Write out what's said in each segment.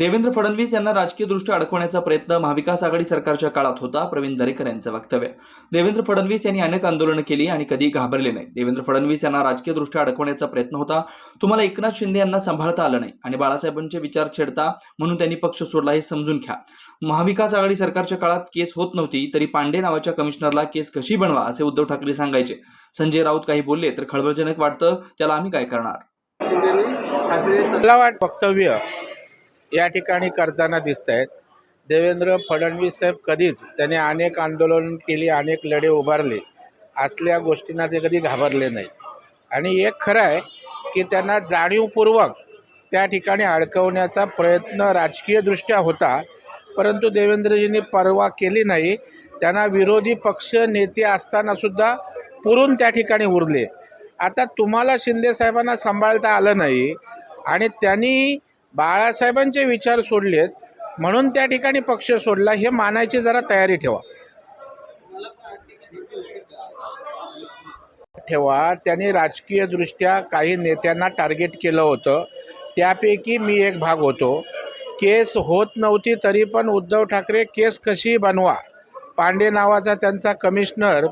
देवेंद्र फडणवीस यांना राजकीयदृष्ट्या अडकवण्याचा प्रयत्न महाविकास आघाडी सरकारच्या काळात होता प्रवीण दरेकर यांचं वक्तव्य. देवेंद्र फडणवीस यांनी अनेक आंदोलनं केली आणि कधी घाबरले नाही. देवेंद्र फडणवीस यांना राजकीयदृष्ट्या अडकवण्याचा प्रयत्न होता. तुम्हाला एकनाथ शिंदे यांना सांभाळता आलं नाही आणि बाळासाहेबांचे विचार छेडता म्हणून त्यांनी पक्ष सोडला हे समजून घ्या. महाविकास आघाडी सरकारच्या काळात केस होत नव्हती तरी पांडे नावाच्या कमिशनरला केस कशी बनवा असे उद्धव ठाकरे सांगायचे. संजय राऊत काही बोलले तर खळबळजनक वाटतं त्याला आम्ही काय करणार? मला वाट वक्तव्य या ठिकाणी करताना दिसत आहेत देवेंद्र फडणवीस साहेब कधीच त्यांनी अनेक आंदोलन केली अनेक लढे उभारले. असल्या गोष्टींना ते कधी घाबरले नाही. आणि एक खरं आहे की त्यांना जाणीवपूर्वक त्या ठिकाणी अडकवण्याचा प्रयत्न राजकीयदृष्ट्या होता परंतु देवेंद्रजींनी परवा केली नाही. त्यांना विरोधी पक्ष नेते असतानासुद्धा पुरून त्या ठिकाणी उरले. आता तुम्हाला शिंदे साहेबांना सांभाळता आलं नाही आणि त्यांनी बाळासाहेबांचे विचार सोडलेत म्हणून त्या ठिकाणी पक्ष सोडला हे मानायची जरा तयारी ठेवा. ठेवा त्यांनी राजकीयदृष्ट्या काही नेत्यांना टार्गेट केलं होतं. त्यापैकी मी एक भाग होतो. केस होत नव्हती तरी पण उद्धव ठाकरे केस कशी बनवा? पांडे नावाचा त्यांचा कमिशनर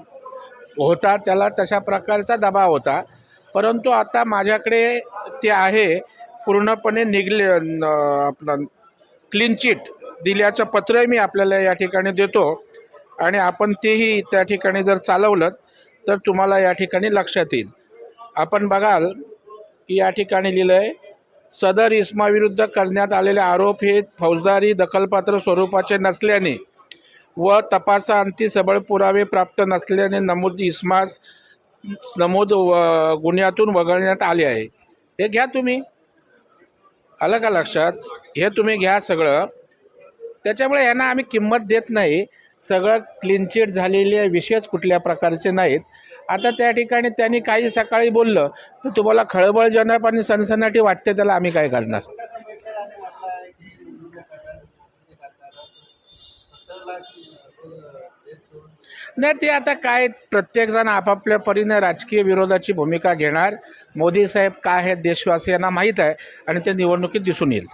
होता त्याला तशा प्रकारचा दबाव होता. परंतु आता माझ्याकडे ते आहे पूर्णपणे निघले आपलं क्लीन चिट दिल्याचं पत्रही मी आपल्याला या ठिकाणी देतो. आणि आपण तेही त्या ठिकाणी जर चालवलं तर तुम्हाला या ठिकाणी लक्षात येईल. आपण बघाल की या ठिकाणी लिहिलं आहे सदर इस्माविरुद्ध करण्यात आलेले आरोप हे फौजदारी दखलपात्र स्वरूपाचे नसल्याने व तपासाअंती सबळ पुरावे प्राप्त नसल्याने नमूद इस्मास नमूद व- गुन्ह्यातून वगळण्यात आले आहे. हे घ्या तुम्ही. आलं का लक्षात? हे तुम्ही घ्या सगळं. त्याच्यामुळे यांना आम्ही किंमत देत नाही. सगळं क्लीनचिट झालेले विषयच कुठल्या प्रकारचे नाहीत. आता त्या ठिकाणी त्यांनी काही सकाळी बोललं तर तुम्हाला खळबळजनक आणि सनसनाटी वाटते त्याला आम्ही काय करणार? नाही ते आता काय प्रत्येकजण आपापल्या परीने राजकीय विरोधाची भूमिका घेणार. मोदी साहेब काय आहेत देशवासियांना माहीत आहे आणि ते निवडणुकीत दिसून येईल.